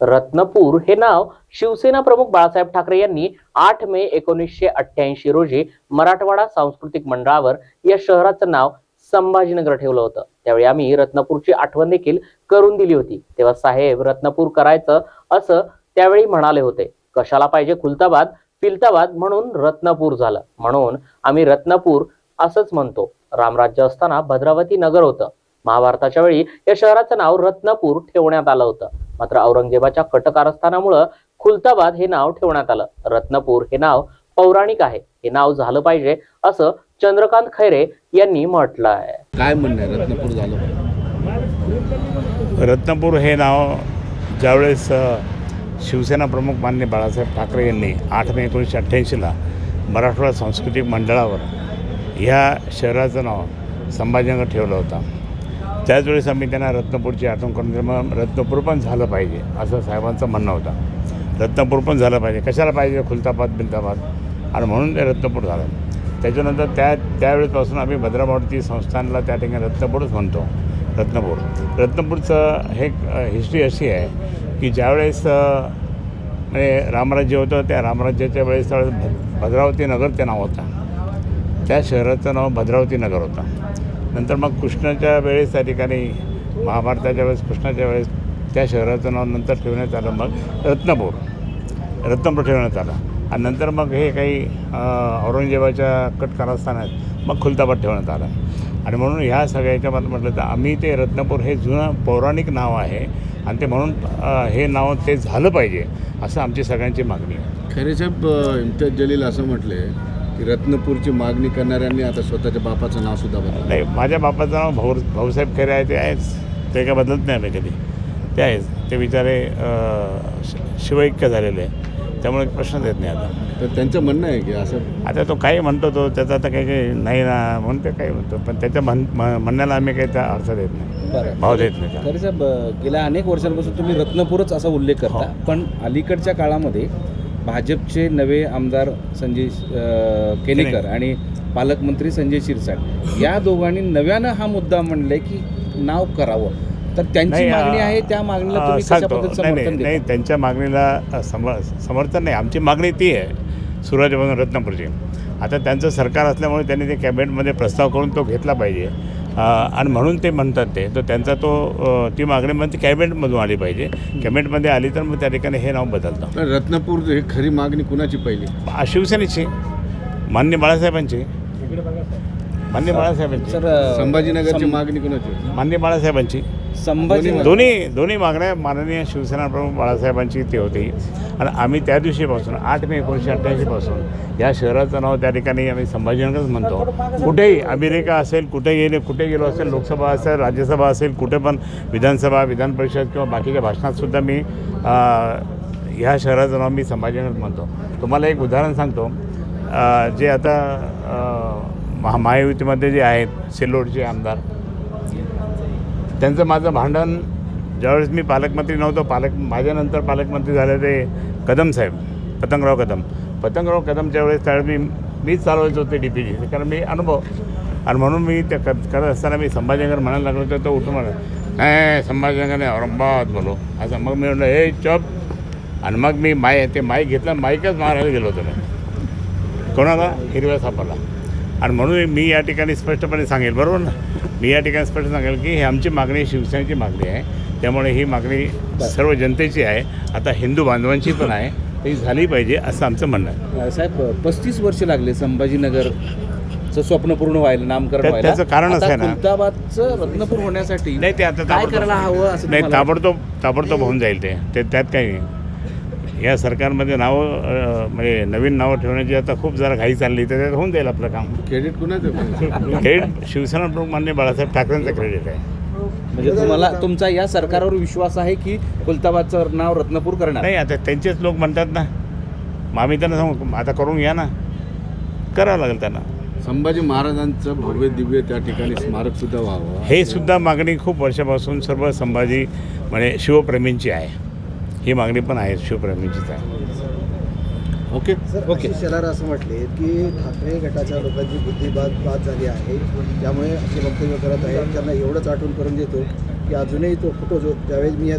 रत्नपूर हे नाव शिवसेना प्रमुख बाळासाहेब ठाकरे यांनी आठ मे एकोणीसशे अठ्ठ्याऐंशी रोजी मराठवाडा सांस्कृतिक मंडळावर या शहराचं नाव संभाजीनगर ठेवलं होतं. त्यावेळी आम्ही रत्नपूरची आठवण देखील करून दिली होती. तेव्हा साहेब रत्नपूर करायचं असं त्यावेळी म्हणाले होते. कशाला पाहिजे खुलताबाद? फिलताबाद म्हणून रत्नपूर झालं. म्हणून आम्ही रत्नपूर असंच म्हणतो. रामराज्य असताना भद्रावती नगर होतं. महाभारताच्या वेळी या शहराचं नाव रत्नपूर ठेवण्यात आलं होतं. मात्र औरंगजेबाच्या कटकारस्थानामुळं खुलताबाद हे नाव ठेवण्यात आलं. रत्नपूर हे नाव पौराणिक आहे. हे नाव झालं पाहिजे असं चंद्रकांत खैरे यांनी म्हटलं आहे काय म्हणणं रत्नपूर झालं. रत्नपूर हे नाव ज्यावेळेस शिवसेना प्रमुख मान्य बाळासाहेब ठाकरे यांनी आठ मे एकोणीसशे अठ्ठ्याऐंशीला मराठवाडा सांस्कृतिक मंडळावर ह्या शहराचं नाव संभाजीनगर ठेवलं होतं. त्याच आम्ही त्यांना रत्नपूरची आठवण करून दिली. मग रत्नपूर पण झालं पाहिजे असं साहेबांचं म्हणणं होतं. रत्नपूर पण झालं पाहिजे. कशाला पाहिजे? खुलताबाद बिलताबाद? आणि म्हणून ते रत्नपूर झालं. त्याच्यानंतर त्या त्यावेळेपासून आम्ही भद्रामारुती संस्थानला त्या ठिकाणी रत्नपूरच म्हणतो. रत्नपूर. रत्नपूरचं हे हिस्ट्री अशी आहे की ज्यावेळेस म्हणजे रामराज्य होतं त्या रामराज्याच्या वेळेस त्यावेळेस भ- भद्रावती नगर ते नाव होतं. त्या शहराचं नाव भद्रावती नगर होतं. नंतर मग कृष्णाच्या वेळेस त्या ठिकाणी महाभारताच्या वेळेस कृष्णाच्या वेळेस त्या शहराचं नाव नंतर ठेवण्यात आलं मग रत्नपूर. रत्नपूर ठेवण्यात आलं. आणि नंतर मग हे काही औरंगजेबाच्या कट कारस्थानात मग खुलताबाद ठेवण्यात आलं. आणि म्हणून ह्या सगळ्याच्या मत म्हटलं तर आम्ही ते रत्नपूर हे जुनं पौराणिक नाव आहे आणि ते म्हणून हे नाव ते झालं पाहिजे असं आमची सगळ्यांची मागणी आहे. खरेसाहेब इम्तियाज जलील असं म्हटले की रत्नपूरची मागणी करणाऱ्यांनी आता स्वतःच्या बापाचं नाव सुद्धा बदललं. नाही माझ्या बापाचं नाव भाऊ भाऊसाहेब खरे आहे ते आहेच. ते काय बदलत नाही आम्ही कधी. ते आहेच. ते बिचारे शिवैक्य झालेले आहे. त्यामुळे प्रश्नच येत नाही आता. तर त्यांचं म्हणणं आहे की असं आता तो काही म्हणतो तो त्याचा आता काही काही नाही ना म्हणून ते काही म्हणतो. पण त्याच्या म्हण म- म्हणण्याला आम्ही काही त्या अर्थ देत नाही. बरं. भाव देत नाही त्याला. खरे साहेब गेल्या अनेक वर्षांपासून तुम्ही रत्नपूरच असा उल्लेख करता. पण अलीकडच्या काळामध्ये भाजपचे नवे आमदार संजय केनेकर. आणि पालकमंत्री संजय शिरसाट या दोघांनी नव्यानं हा मुद्दा म्हणलाय की नाव करावं. तर त्यांची मागणी आहे त्या मागणीला नाही समर्थन त्यांच्या मागणीला समर्थन नाही. आमची मागणी ती आहे सूरजभवन रत्नापूरची. आता त्यांचं सरकार असल्यामुळे त्यांनी ते कॅबिनेटमध्ये प्रस्ताव करून तो घेतला पाहिजे. आणि म्हणून ते म्हणतात ते. तर त्यांचा तो ती मागणी म्हणजे कॅबिनेटमधून आली पाहिजे. कॅबिनेटमध्ये आली तर मग त्या ठिकाणी हे नाव बदलतं. रत्नपूर हे खरी मागणी कुणाची पहिली? शिवसेनेची. मान्य बाळासाहेबांची. मान्य बाळासाहेबांची. सर संभाजीनगरची मागणी कुणाची? मान्य बाळासाहेबांची. संभाजी दोन्ही दोन्ही मागण्या माननीय शिवसेना प्रमुख बाळासाहेबांची ती होती. आणि आम्ही त्या दिवशीपासून आठ मे एकोणीसशे अठ्ठ्याऐंशीपासून या शहराचं नाव त्या ठिकाणी आम्ही संभाजीनगरच म्हणतो. कुठेही अमेरिका असेल कुठे गेले कुठे गेलो असेल लोकसभा असेल राज्यसभा असेल कुठे पण विधानसभा विधान परिषद किंवा बाकीच्या भाषणातसुद्धा मी ह्या शहराचं नाव मी संभाजीनगर म्हणतो. तुम्हाला एक उदाहरण सांगतो. जे आता महा महायुतीमध्ये जे आहेत सिल्लोडचे आमदार त्यांचं माझं भांडण ज्यावेळेस मी पालकमंत्री नव्हतो पालक माझ्यानंतर पालकमंत्री झाले ते कदम साहेब पतंगराव कदम. पतंगराव कदमच्या वेळेस त्यावेळेस मी मीच चालवायचो होते डी पी जी कारण मी अनुभव आणि म्हणून मी त्या क करत असताना मी संभाजीनगर म्हणायला लागलो तर तो उठून म्हणा नाही संभाजीनगर नाही औरंगाबाद बोलो असं मग मी म्हणलं हे चप. आणि मग मी माय ते माईक घेतलं माईकच मारायला गेलो होतो मी. कोणाला? हिरव्या सापाला. आणि म्हणून मी या ठिकाणी स्पष्टपणे सांगेल बरोबर ना? मी या ठिकाणी स्पष्ट सांगेल की ही आमची मागणी शिवसेनेची मागणी आहे. त्यामुळे ही मागणी सर्व जनतेची आहे. आता हिंदू बांधवांची पण आहे. ती झाली पाहिजे असं आमचं म्हणणं आहे. साहेब पस्तीस वर्ष लागले संभाजीनगर स्वप्न पूर्ण व्हायला नामकरण त्याचं कारणच आता आहे ना. खुलताबादचं रत्नपूर होण्यासाठी नाही ते आता काय करायला हवं असं नाही ताबडतोब ताबडतोब होऊन जाईल ते. ते त्यात काही नाही. या सरकारमध्ये नावं म्हणजे नवीन नावं ठेवण्याची आता खूप जरा घाई चालली तर त्यात होऊन जाईल आपलं काम. क्रेडिट कुणाचं? क्रेडिट शिवसेना प्रमुख मान्य बाळासाहेब ठाकरेंचं क्रेडिट आहे. म्हणजे तुम्हाला तुमचा या सरकारवर विश्वास आहे की खुलताबादचं नाव रत्नपूर करणार? नाही आता त्यांचेच लोक म्हणतात ना. मग आम्ही त्यांना सांगू आता करून घ्या ना. करावं लागेल त्यांना. संभाजी महाराजांचं भव्य दिव्य त्या ठिकाणी स्मारक सुद्धा व्हावं. हे सुद्धा मागणी खूप वर्षापासून सर्व संभाजी म्हणजे शिवप्रेमींची आहे. ही मागणी पण आहे शिवप्रेमींचीच आहे ओके सर ओके. शेलार असं म्हटले की ठाकरे गटाच्या लोकांची बुद्धी बाद बाद झाली आहे. त्यामुळे असे वक्तव्य करत आहे त्यांना एवढंच आठवण करून देतो की अजूनही तो फोटो जो ज्यावेळेस मी या